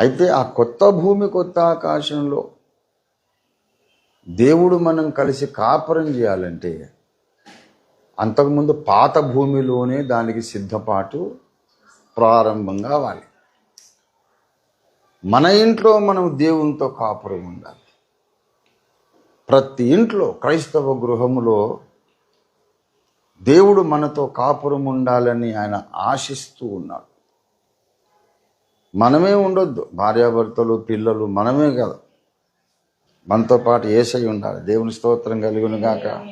అయితే ఆ కొత్త భూమి కొత్త ఆకాశంలో దేవుడు మనం కలిసి కాపురం చేయాలంటే అంతకుముందు పాత భూమిలోనే దానికి సిద్ధపాటు ప్రారంభం కావాలి మన ఇంట్లో మనం దేవునితో కాపురం ఉండాలి. ప్రతి ఇంట్లో క్రైస్తవ గృహములో దేవుడు మనతో కాపురం ఉండాలని ఆయన ఆశిస్తూ ఉన్నాడు. మనమే ఉండొద్దు. భార్యాభర్తలు పిల్లలు మనమే కదా. మనతో పాటు ఏసై ఉండాలి. దేవుని స్తోత్రం కలిగిన గాక.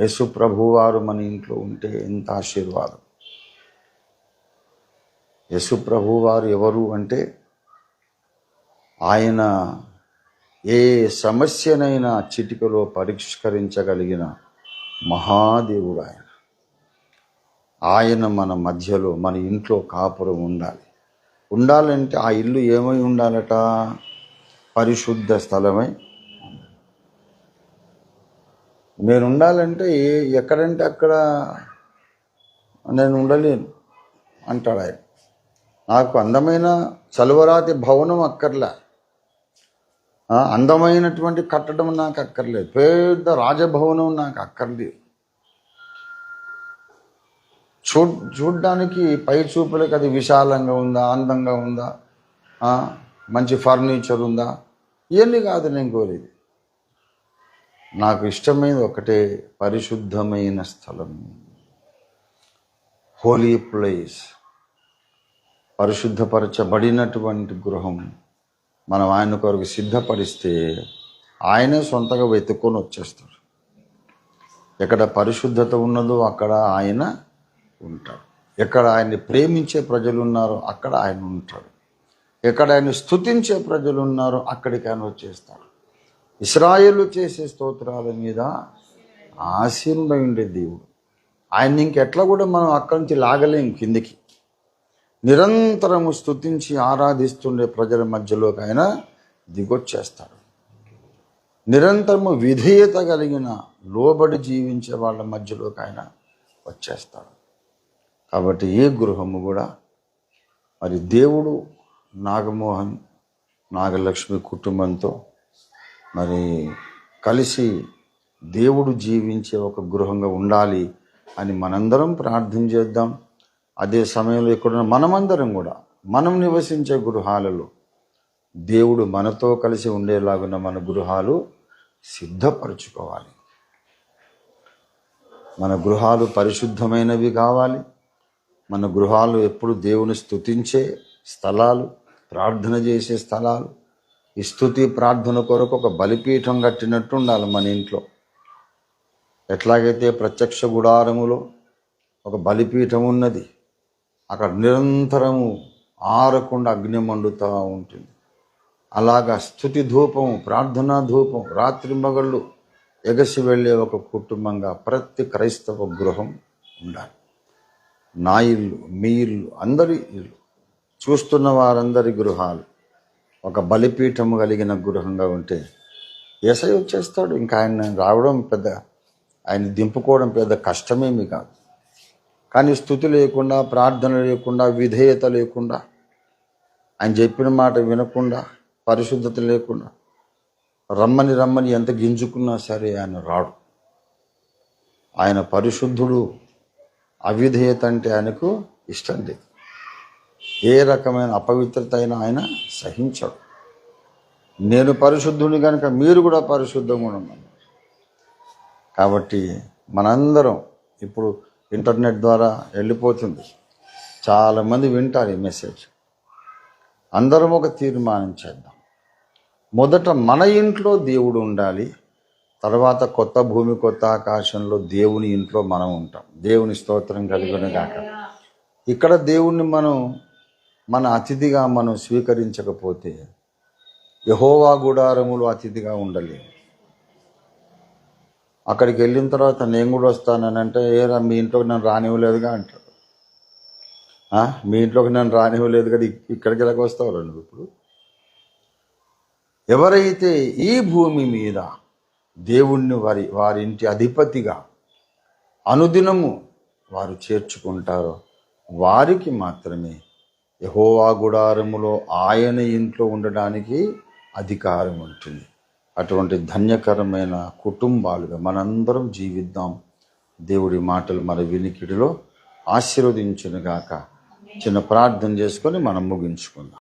యేసు ప్రభువారు మన ఇంట్లో ఉంటే ఎంత ఆశీర్వాదం. యేసు ప్రభువారు ఎవరు అంటే ఆయన ఏ సమస్యనైనా చిటికలో పరిష్కరించగలిగిన మహాదేవుడు ఆయన. ఆయన మన మధ్యలో మన ఇంట్లో కాపురం ఉండాలి. ఉండాలంటే ఆ ఇల్లు ఏమై ఉండాలట? పరిశుద్ధ స్థలమై. నేను ఉండాలంటే ఏ ఎక్కడంటే అక్కడ నేను ఉండలేను అంటాడు ఆయన. నాకు అందమైన చలువరాతి భవనం అక్కర్లే. అందమైనటువంటి కట్టడం నాకు అక్కర్లేదు. పెద్ద రాజభవనం నాకు అక్కర్లేదు. చూ చూడ్డానికి పై చూపులకు అది విశాలంగా ఉందా అందంగా ఉందా? మంచి ఫర్నిచర్ ఉందా? ఇవన్నీ కాదు నేను కోరేది. నాకు ఇష్టమైనది ఒకటే పరిశుద్ధమైన స్థలం. Holy place. పరిశుద్ధపరచబడినటువంటి గృహం. మనం ఆయన కొరకు సిద్ధపరిస్తే ఆయనే సొంతగా వెతుక్కొని వచ్చేస్తాడు. ఎక్కడ పరిశుద్ధత ఉన్నదో అక్కడ ఆయన ఉంటాడు. ఎక్కడ ఆయన్ని ప్రేమించే ప్రజలు ఉన్నారో అక్కడ ఆయన ఉంటాడు. ఎక్కడ ఆయన స్థుతించే ప్రజలు ఉన్నారో అక్కడికి ఆయన వచ్చేస్తాడు. ఇస్రాయేలు చేసే స్తోత్రాల మీద ఆసీనుడై ఉండే దేవుడు. ఆయన ఇంకెట్లా కూడా మనం అక్కడి నుంచి లాగలేం కిందికి. నిరంతరము స్తుతించి ఆరాధిస్తుండే ప్రజల మధ్యలోకి ఆయన దిగొచ్చేస్తాడు. నిరంతరము విధేయత కలిగిన లోబడి జీవించే వాళ్ళ మధ్యలోకి ఆయన వచ్చేస్తాడు. కాబట్టి ఏ గృహము కూడా మరి దేవుడు నాగమోహన్ నాగలక్ష్మి కుటుంబంతో మరి కలిసి దేవుడు జీవించే ఒక గృహంగా ఉండాలి అని మనందరం ప్రార్థన చేద్దాం. అదే సమయంలో ఇక్కడ మనమందరం కూడా మనం నివసించే గృహాలలో దేవుడు మనతో కలిసి ఉండేలాగున్న మన గృహాలు సిద్ధపరచుకోవాలి. మన గృహాలు పరిశుద్ధమైనవి కావాలి. మన గృహాలు ఎప్పుడు దేవుని స్థుతించే స్థలాలు ప్రార్థన చేసే స్థలాలు. ఈ స్థుతి ప్రార్థన కొరకు ఒక బలిపీఠం కట్టినట్టు ఉండాలి మన ఇంట్లో. ఎట్లాగైతే ప్రత్యక్ష గుడారములో ఒక బలిపీఠం ఉన్నది అక్కడ నిరంతరము ఆరకుండా అగ్ని మండుతూ ఉంటుంది. అలాగా స్థుతి ధూపం ప్రార్థనా ధూపం రాత్రి మగళ్ళు ఎగసి వెళ్ళే ఒక కుటుంబంగా ప్రతి క్రైస్తవ గృహం ఉండాలి. నా ఇల్లు మీ ఇల్లు అందరి ఇల్లు. చూస్తున్న వారందరి గృహాలు. ఒక బలిపీఠం కలిగిన గృహంగా ఉంటే ఏసై వచ్చేస్తాడు. ఇంకా ఆయన రావడం పెద్ద ఆయన దింపుకోవడం పెద్ద కష్టమేమి కాదు. కానీ స్థుతి లేకుండా ప్రార్థన లేకుండా విధేయత లేకుండా ఆయన చెప్పిన మాట వినకుండా పరిశుద్ధత లేకుండా రమ్మని రమ్మని ఎంత గింజుకున్నా సరే ఆయన రాడు. ఆయన పరిశుద్ధుడు అవిధేయత అంటే ఆయనకు ఇష్టం లేదు. ఏ రకమైన అపవిత్రత అయినా ఆయన సహించడు. నేను పరిశుద్ధుని కనుక మీరు కూడా పరిశుద్ధంగా ఉండండి. కాబట్టి మనందరం ఇప్పుడు ఇంటర్నెట్ ద్వారా వెళ్ళిపోతుంది. చాలామంది వింటారు ఈ మెసేజ్. అందరం ఒక తీర్మానం చేద్దాం. మొదట మన ఇంట్లో దేవుడు ఉండాలి. తర్వాత కొత్త భూమి కొత్త ఆకాశంలో దేవుని ఇంట్లో మనం ఉంటాం. దేవుని స్తోత్రం కలిగిన గాక. ఇక్కడ దేవుణ్ణి మనం మన అతిథిగా మనం స్వీకరించకపోతే యహోవా గుడారములు అతిథిగా ఉండలేము. అక్కడికి వెళ్ళిన తర్వాత నేను కూడా వస్తానని అంటే ఏరా మీ ఇంట్లోకి నన్ను రానివ్వలేదుగా అంటాడు. "ఆ, మీ ఇంట్లోకి నన్ను రానివ్వలేదు కదా ఇక్- ఇక్కడికి ఎలాగ వస్తావు నువ్వు ఇప్పుడు? ఎవరైతే ఈ భూమి మీద దేవుణ్ణి వారి వారి ఇంటి అధిపతిగా అనుదినము వారు చేర్చుకుంటారో వారికి మాత్రమే. యహోవా గుడారములో ఆయన ఇంట్లో ఉండడానికి అధికారం ఉంటుంది. అటువంటి ధన్యకరమైన కుటుంబాలుగా మనందరం జీవిద్దాం. దేవుడి మాటలు మన వినికిడిలో ఆశీర్వదించునుగాక. చిన్న ప్రార్థన చేసుకొని మనం ముగించుకుందాం.